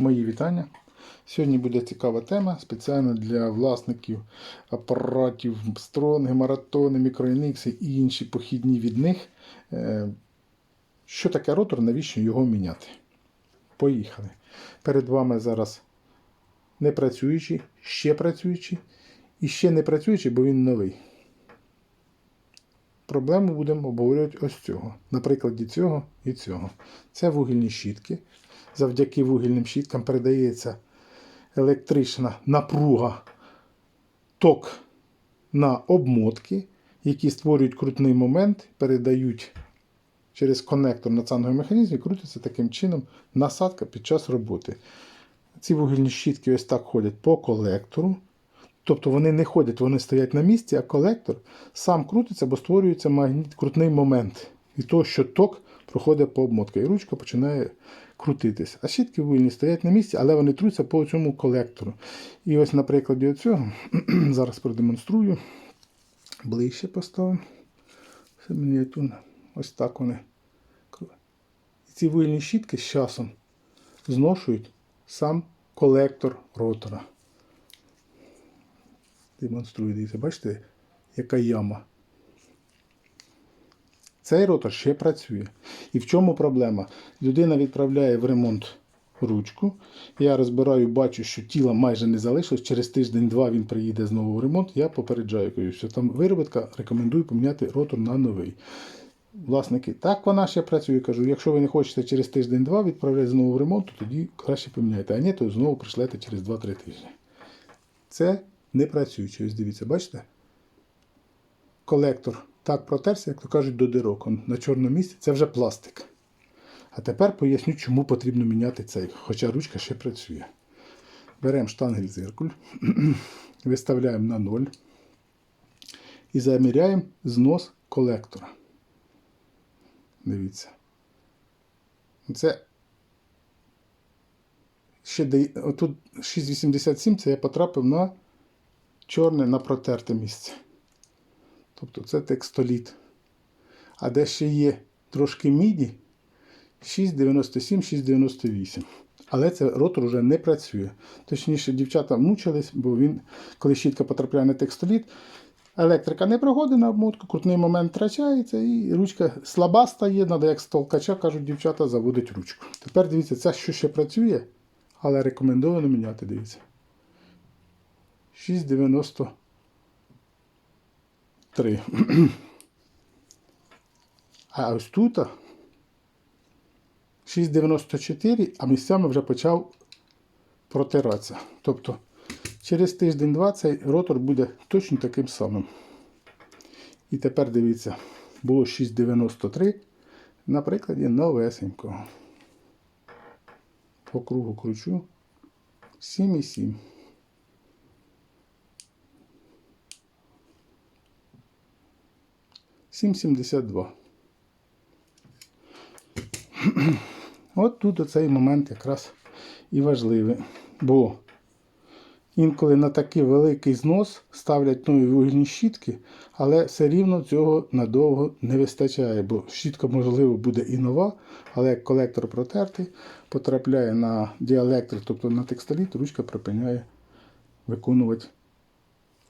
Мої вітання. Сьогодні буде цікава тема спеціально для власників апаратів стронги, маратони, мікроінікси і інші похідні від них. Е, Що таке ротор, навіщо його міняти? Поїхали. Перед вами зараз не працюючий, ще працюючий і ще не працюючий, бо він новий. Проблему будемо обговорювати ось цього. На прикладі цього і цього. Це вугільні щітки. Завдяки вугільним щіткам передається електрична напруга ток на обмотки, які створюють крутний момент, передають через конектор на цанговий механізм і крутиться таким чином насадка під час роботи. Ці вугільні щітки ось так ходять по колектору. Тобто вони не ходять, вони стоять на місці, а колектор сам крутиться, бо створюється магніт, крутний момент. І то, що ток проходить по обмотці, і ручка починає крутитись. А щітки вугільні стоять на місці, але вони труться по цьому колектору. І ось на прикладі цього зараз продемонструю. Ближче поставимо. Ось так вони. І ці вугільні щітки з часом зношують сам колектор ротора. Демонструю, дивіться, бачите, яка яма. Цей ротор ще працює. І в чому проблема? Людина відправляє в ремонт ручку. Я розбираю, бачу, що тіла майже не залишилось. Через тиждень-два він приїде знову в ремонт. Я попереджаю, кажу, що там виробітка, рекомендую поміняти ротор на новий. Власники, так вона ще працює. Кажу, якщо ви не хочете через тиждень-два відправляти знову в ремонт, то тоді краще поміняйте. А ні, то знову пришлете через 2-3 тижні. Це не працююче. Ось дивіться, бачите? Колектор так протерся, як то кажуть, до дирок. На чорному місці це вже пластик. А тепер поясню, чому потрібно міняти цей, хоча ручка ще працює. Беремо штангель зиркуль, виставляємо на 0 і заміряємо знос колектора. Дивіться. Це ще дає- отут 6,87 це я потрапив на чорне на протерте місце. Тобто це текстоліт. А де ще є трошки міді 6,97, 6,98. Але це ротор вже не працює. Точніше, дівчата мучились, бо він, коли щітка потрапляє на текстоліт, електрика не проходить на обмотку, крутний момент втрачається, і ручка слаба стає, треба, як з толкача, кажуть дівчата, заводить ручку. Тепер дивіться, це що ще працює, але рекомендовано міняти, дивіться. 6,93. А ось тут 6,94, а місцями вже почав протиратися. Тобто через тиждень-два цей ротор буде точно таким самим. І тепер дивіться, було 6,93 на прикладі новесенького. По кругу кручу 7,7. Сім сімдесят два. От тут оцей момент якраз і важливий. Бо інколи на такий великий знос ставлять нові вугільні щітки, але все рівно цього надовго не вистачає, бо щітка, можливо, буде і нова, але як колектор протертий, потрапляє на діалектр, тобто на текстоліт, ручка припиняє виконувати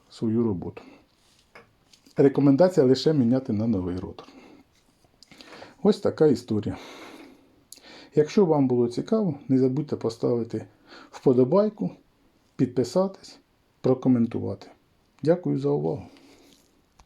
свою роботу. Рекомендація лише міняти на новий ротор. Ось така історія. Якщо вам було цікаво, не забудьте поставити вподобайку, підписатись, прокоментувати. Дякую за увагу.